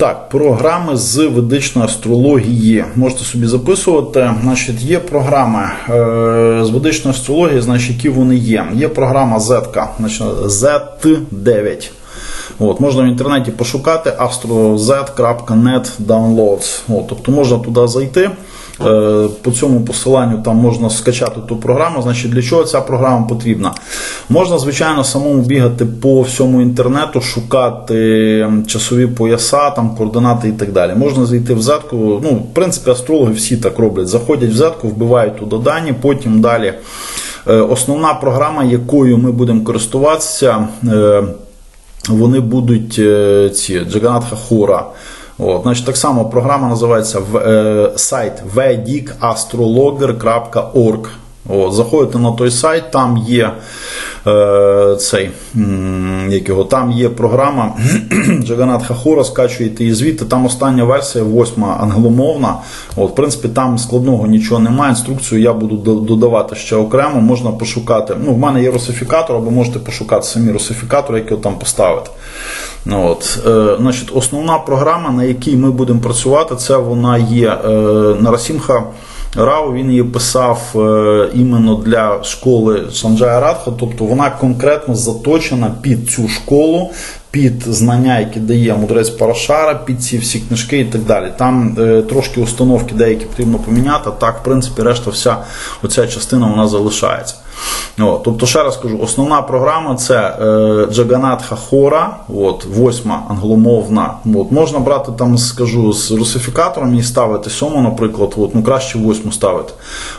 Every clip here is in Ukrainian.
Так, програми з ведичної астрології. Можете собі записувати. Значить, є програми е, з ведичної астрології, значить, які вони є. Є програма Z, значить, Z9. От, можна в інтернеті пошукати astroz.net downloads. От, тобто можна туди зайти. Е, По цьому посиланню там можна скачати ту програму. Значить, для чого ця програма потрібна? Можна, звичайно, самому бігати по всьому інтернету, шукати часові пояса, там координати і так далі. Можна зайти в зетку. Ну, в принципі, астрологи всі так роблять. Заходять в зетку, вбивають туди дані, потім далі. Е, Основна програма, якою ми будемо користуватися. е, вони будуть ці Джаганатха Хура. От, значить, так само програма називається е, сайт vedicastrologer.org. Заходите на той сайт, там є цей, як його, там є програма Джаганат Хахура, скачуєте її звідти. Там остання версія, восьма англомовна. От, в принципі, там складного нічого немає. Інструкцію я буду додавати ще окремо. Можна пошукати. Ну, в мене є русифікатор, або можете пошукати самі русифікатори, які там поставити. Ну, От, е, значить, основна програма, на якій ми будемо працювати, це вона є е, Нарасімха Рау. Він її писав е, іменно для школи Санджая Радха, тобто вона конкретно заточена під цю школу. Під знання, які дає мудрець Парашара, під ці всі книжки і так далі. Там е, трошки установки деякі потрібно поміняти. Так, в принципі, решта вся оця частина вона залишається. От, тобто, ще раз кажу, основна програма це е, Джаганатха Хора, от, восьма англомовна. От, можна брати там, скажу, з русифікатором і ставити сьому, наприклад, от, ну краще восьму ставити.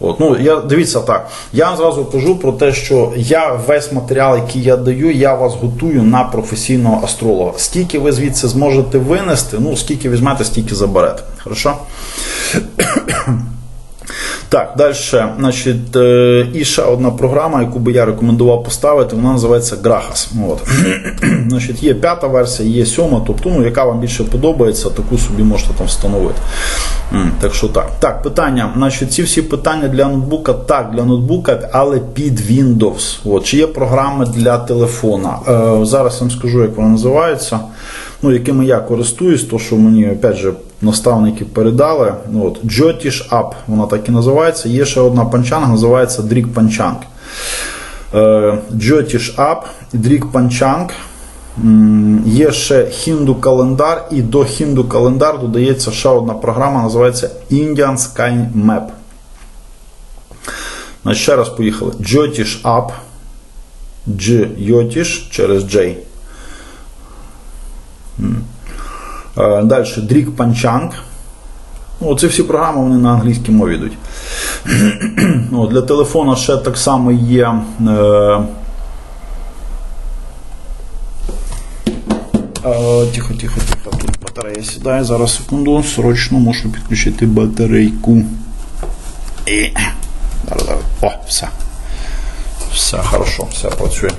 От, ну, я, дивіться так, я зразу кажу про те, що я весь матеріал, який я даю, я вас готую на професійного астролога. Скільки ви звідси зможете винести, ну скільки візьмете, стільки заберете. Хорошо? Так, далі, значить, е, і ще одна програма, яку би я рекомендував поставити, вона називається Grahas. От. значить, є п'ята версія, є сьома, тобто, ну, яка вам більше подобається, таку собі можете там встановити. Так що так. Так, питання. Значить, ці всі питання для ноутбука, так, для ноутбука, але під Windows. От. Чи є програми для телефона? Е, зараз я вам скажу, як вона називається. Ну, якими я користуюсь, то що мені опять же наставники передали. Ну, от, Jyotish App, вона так і називається. Є ще одна панчанг, називається Дрік Панчанг. Е, Jyotish Дрік Панчанг. Є ще хінду календар, і до хінду календар додається ще одна програма, називається Indian Sky Map. Ще раз поїхали. Jyotish App. Jyotish через J. Далі Дрік Панчанг. Ну, всі програми вони на англійській мові йдуть. ну, для телефона ще так само є. Е, е, тихо, тихо, тихо. Тут батарея сідає. Зараз секунду. Срочно мушу підключити батарейку. І... О, все. Все хорошо, все працює.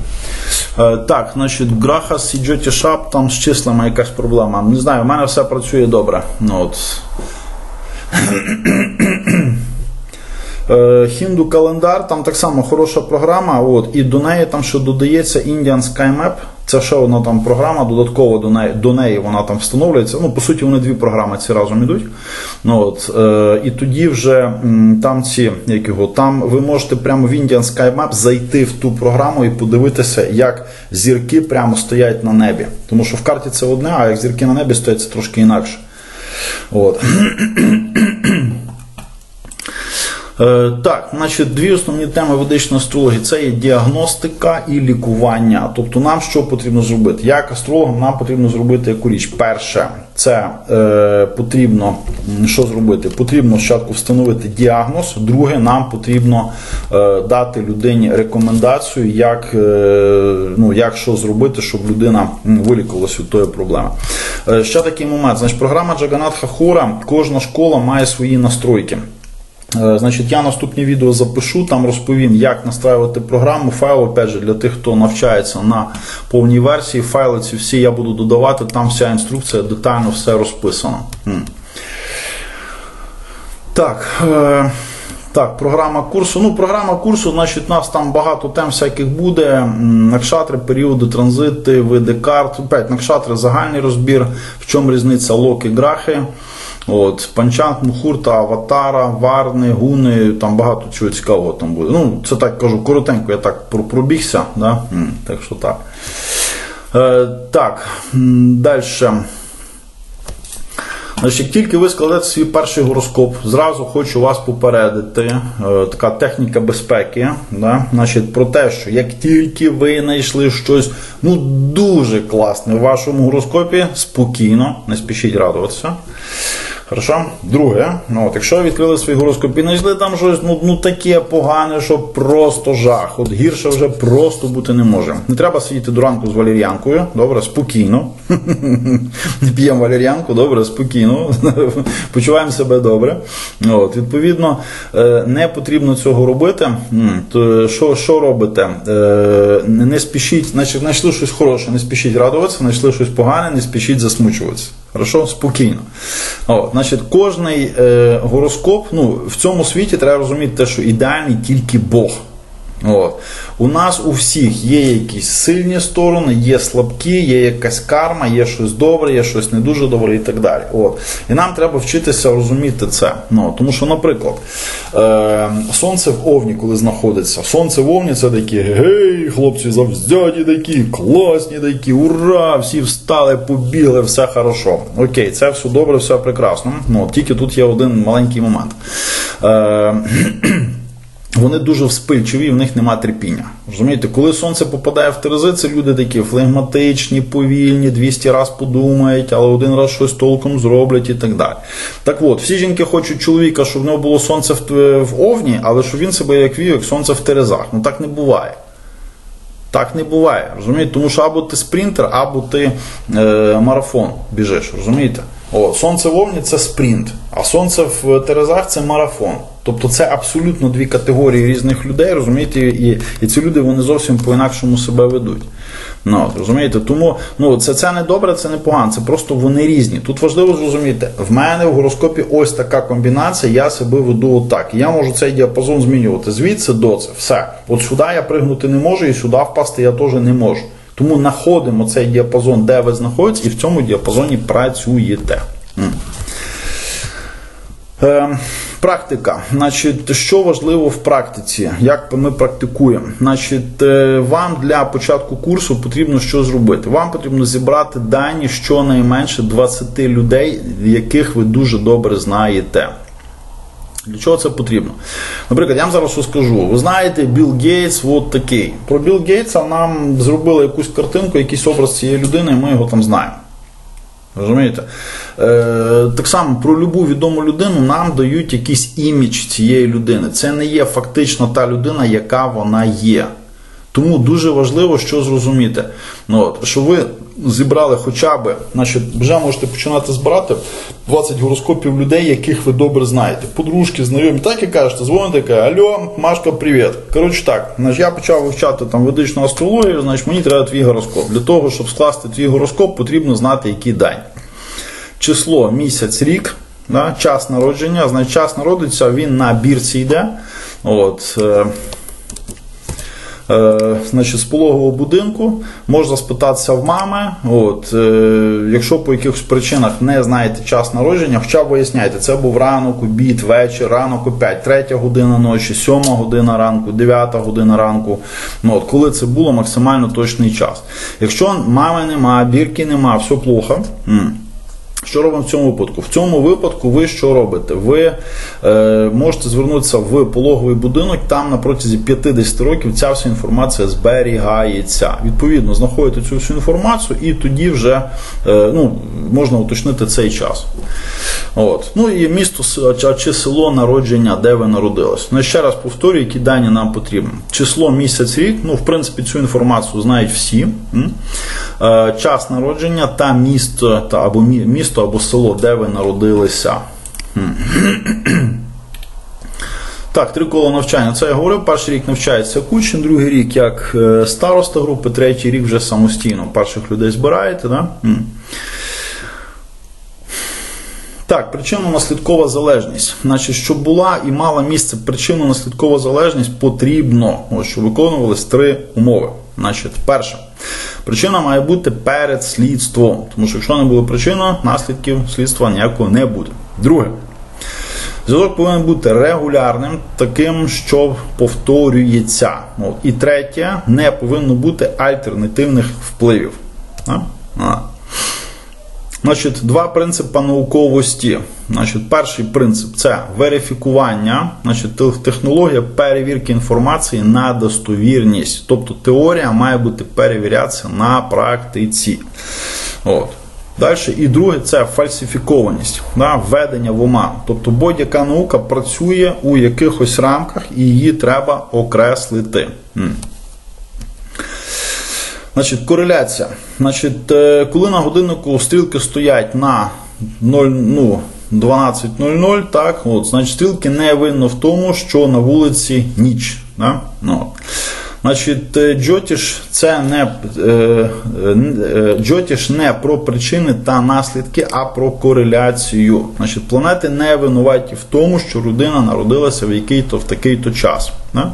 Е, так, значить, Grahas і Джоті Шап, там з числами якась проблема. Не знаю, в мене все працює добре. Ну, от. Е, Хінду календар, там так само хороша програма. От, і до неї там ще додається Indian Sky Map. Це ще одна там програма, додатково до неї, до неї вона там встановлюється. Ну, по суті, вони дві програми ці разом ідуть. Ну, от, е, і тоді вже там ці, як його, там ви можете прямо в Indian Sky Map зайти в ту програму і подивитися, як зірки прямо стоять на небі. Тому що в карті це одне, а як зірки на небі стоять, це трошки інакше. От. Е, Так, значить, дві основні теми ведичної астрології це є діагностика і лікування. Тобто, нам що потрібно зробити? Як астрологам нам потрібно зробити яку річ? Перше, це е, потрібно що зробити? Потрібно спочатку встановити діагноз. Друге, нам потрібно е, дати людині рекомендацію, як, е, ну, як що зробити, щоб людина вилікувалася від тої проблеми. Е, ще такий момент. Значить, програма Джаганатха Хура, кожна школа має свої настройки. Е, Значить, я наступні відео запишу, там розповім, як настраювати програму. Файл, опять же, для тих, хто навчається на повній версії. Файли ці всі я буду додавати, там вся інструкція детально все розписано. М. Так. Так, програма курсу. Ну, програма курсу, значить, у нас там багато тем всяких буде. Накшатри, періоди, транзити, види карт. Опять накшатри загальний розбір. В чому різниця локи, грахи. От, Панчанг, Мухурта, Аватара, Варни, Гуни, там багато чого цікавого там буде. Ну, це так кажу, коротенько, я так пробігся. Да? Так що так. Е, так, далі. Як тільки ви складете свій перший гороскоп, зразу хочу вас попередити, е, така техніка безпеки, да? Значить, про те, що як тільки ви знайшли щось ну, дуже класне в вашому гороскопі, спокійно, не спішіть радуватися. Хорошо? Друге, ну, от, якщо відкрили свій гороскоп і знайшли там щось ну, ну таке погане, що просто жах. От гірше вже просто бути не може. Не треба сидіти до ранку з валер'янкою, добре, спокійно. Не п'ємо валер'янку, добре, спокійно. Почуваємо себе добре. От, відповідно, е, не потрібно цього робити. То що, що робите? Е, не спішіть, значить, знайшли щось хороше, не спішіть радуватися, знайшли щось погане, не спішіть засмучуватися. Хорошо? Спокійно. О, значить, кожний е, гороскоп, ну, в цьому світі треба розуміти те, що ідеальний тільки Бог. От. У нас у всіх є якісь сильні сторони, є слабкі, є якась карма, є щось добре, є щось не дуже добре і так далі. От. І нам треба вчитися розуміти це. Ну, тому що, наприклад, е, сонце в Овні, коли знаходиться, сонце в Овні це такі гей, хлопці завзяті такі, класні такі, ура! Всі встали, побігли, все хорошо. Окей, це все добре, все прекрасно. Ну, тільки тут є один маленький момент. Е, вони дуже вспильчиві, в них немає терпіння. Розумієте, коли сонце попадає в Терези, це люди такі флегматичні, повільні, 200 раз подумають, але один раз щось толком зроблять і так далі. Так от, всі жінки хочуть чоловіка, щоб в нього було сонце в Овні, але щоб він себе як вів, як сонце в Терезах. Ну так не буває. Так не буває, розумієте? Тому що або ти спринтер, або ти е, марафон біжиш, розумієте? О, сонце в Овні це спринт, а сонце в Терезах це марафон. Тобто це абсолютно дві категорії різних людей, розумієте, і, і ці люди вони зовсім по-інакшому себе ведуть. Ну, розумієте? Тому ну, це, це не добре, це не погано, це просто вони різні. Тут важливо зрозуміти, в мене в гороскопі ось така комбінація, я себе веду отак. Я можу цей діапазон змінювати звідси до це. Все. От сюди я пригнути не можу, і сюди впасти я теж не можу. Тому знаходимо цей діапазон, де ви знаходитесь, і в цьому діапазоні працюєте. Е, Практика. Значить, що важливо в практиці? Як ми практикуємо? Значить, е, вам для початку курсу потрібно що зробити? Вам потрібно зібрати дані щонайменше 20 людей, яких ви дуже добре знаєте. Для чого це потрібно? Наприклад, я вам зараз розкажу. Ви знаєте, Білл Гейтс от такий. Про Білл Гейтса нам зробили якусь картинку, якийсь образ цієї людини, і ми його там знаємо. Розумієте? Е, так само про любу відому людину нам дають якийсь імідж цієї людини. Це не є фактично та людина, яка вона є. Тому дуже важливо, що зрозуміти. Ну, от, що ви зібрали хоча б, значить, вже можете починати збирати 20 гороскопів людей, яких ви добре знаєте. Подружки, знайомі, так і кажете, дзвоните, каже, Алло, Машка, привіт. Коротше так, значить, я почав вивчати там ведичну астрологію, значить мені треба твій гороскоп. Для того, щоб скласти твій гороскоп, потрібно знати, який день. Число, місяць, рік, да, час народження, значить час народиться, він на бірці йде. От, е, значить, з пологового будинку можна спитатися в мами. От, е, якщо по якихось причинах не знаєте час народження, хоча б виясняйте, це був ранок, обід, вечір, ранок опять, третя година ночі, сьома година ранку, дев'ята година ранку. Ну, от, коли це було максимально точний час. Якщо мами нема, бірки нема, все плохо. Що робимо в цьому випадку? В цьому випадку ви що робите? Ви е, можете звернутися в пологовий будинок, там на протязі 50 років ця вся інформація зберігається. Відповідно, знаходите цю всю інформацію, і тоді вже е, ну, можна уточнити цей час. От. Ну і місто чи село народження, де ви народились. Ну ще раз повторюю, які дані нам потрібні. Число, місяць, рік. Ну, в принципі, цю інформацію знають всі. Е, час народження та місто, та або місто або село, де ви народилися. Так, три кола навчання. Це я говорив. Перший рік навчається Кучин, другий рік як е, староста групи, третій рік вже самостійно. Перших людей збираєте, да? Так, причинно-наслідкова залежність. Значить, щоб була і мала місце причинно-наслідкова залежність, потрібно, щоб виконувались три умови. Значить, перша. Причина має бути перед слідством, тому що якщо не буде причина, наслідків слідства ніякого не буде. Друге. Зв'язок повинен бути регулярним, таким, що повторюється. І третє, не повинно бути альтернативних впливів. А? Значить, два принципи науковості. Значить, перший принцип це верифікування, значить, те- технологія перевірки інформації на достовірність. Тобто теорія має бути перевірятися на практиці. От. Далі, і друге це фальсифікованість, да, введення в оману. Тобто будь-яка наука працює у якихось рамках і її треба окреслити. Значить, кореляція. Значить, е, коли на годиннику стрілки стоять на 0, ну, 12.00, так, от, значить, стрілки не винно в тому, що на вулиці ніч. Да? Ну. Значить, е, Джотіш це не е, Джотіш не про причини та наслідки, а про кореляцію. Значить, планети не винуваті в тому, що людина народилася в який-то в такий-то час. Да?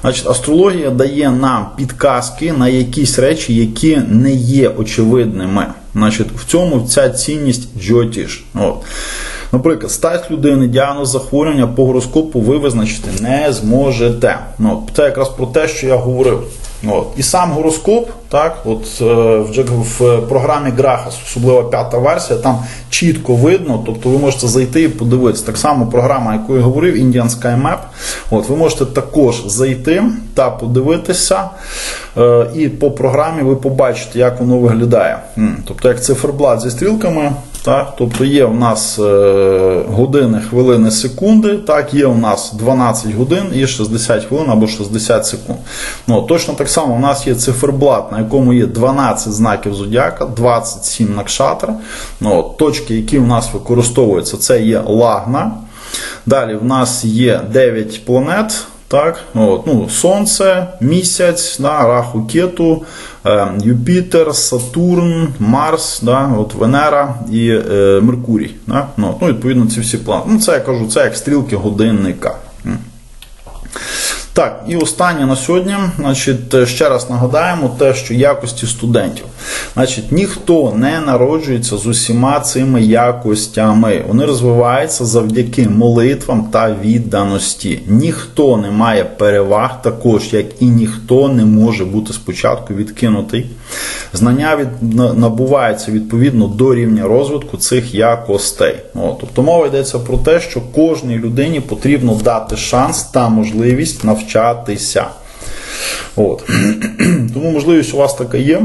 Значить, астрологія дає нам підказки на якісь речі, які не є очевидними. Значить, в цьому ця цінність Джотіш. От. Наприклад, стать людини, діагноз захворювання по гороскопу ви визначити не зможете. От, це якраз про те, що я говорив. От. І сам гороскоп, так, от е, в, в програмі Грахас, особливо п'ята версія, там чітко видно, тобто ви можете зайти і подивитися. Так само програма, яку я говорив, Indian Sky Map, от, ви можете також зайти та подивитися, е, і по програмі ви побачите, як воно виглядає. Тобто, як циферблат зі стрілками, так, тобто є у нас е, години, хвилини, секунди, так, є у нас 12 годин і 60 хвилин або 60 секунд. Ну, точно так само у нас є циферблат, на якому є 12 знаків зодіака, 27 накшатр. Ну, точки, які у нас використовуються, це є лагна. Далі в нас є 9 планет. Так, от, ну, Сонце, місяць, да, раху кету, Юпітер, Сатурн, Марс, да, от Венера і е, Меркурій. Да, ну, ну, відповідно, ці всі планети. Ну, це я кажу, це як стрілки годинника. Так, і останнє на сьогодні. Значить, е, ще раз нагадаємо те, що якості студентів. Значить, ніхто не народжується з усіма цими якостями. Вони розвиваються завдяки молитвам та відданості. Ніхто не має переваг, також як і ніхто не може бути спочатку відкинутий. Знання від, набуваються відповідно до рівня розвитку цих якостей. От, тобто мова йдеться про те, що кожній людині потрібно дати шанс та можливість навчатися. От. Тому можливість у вас така є.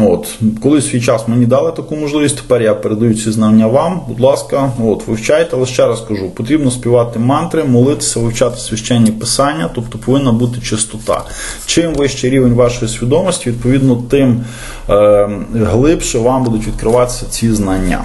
От, колись свій час мені дали таку можливість, тепер я передаю ці знання вам. Будь ласка, от, вивчайте, але ще раз кажу, потрібно співати мантри, молитися, вивчати священні писання, тобто повинна бути чистота. Чим вищий рівень вашої свідомості, відповідно, тим е, глибше вам будуть відкриватися ці знання.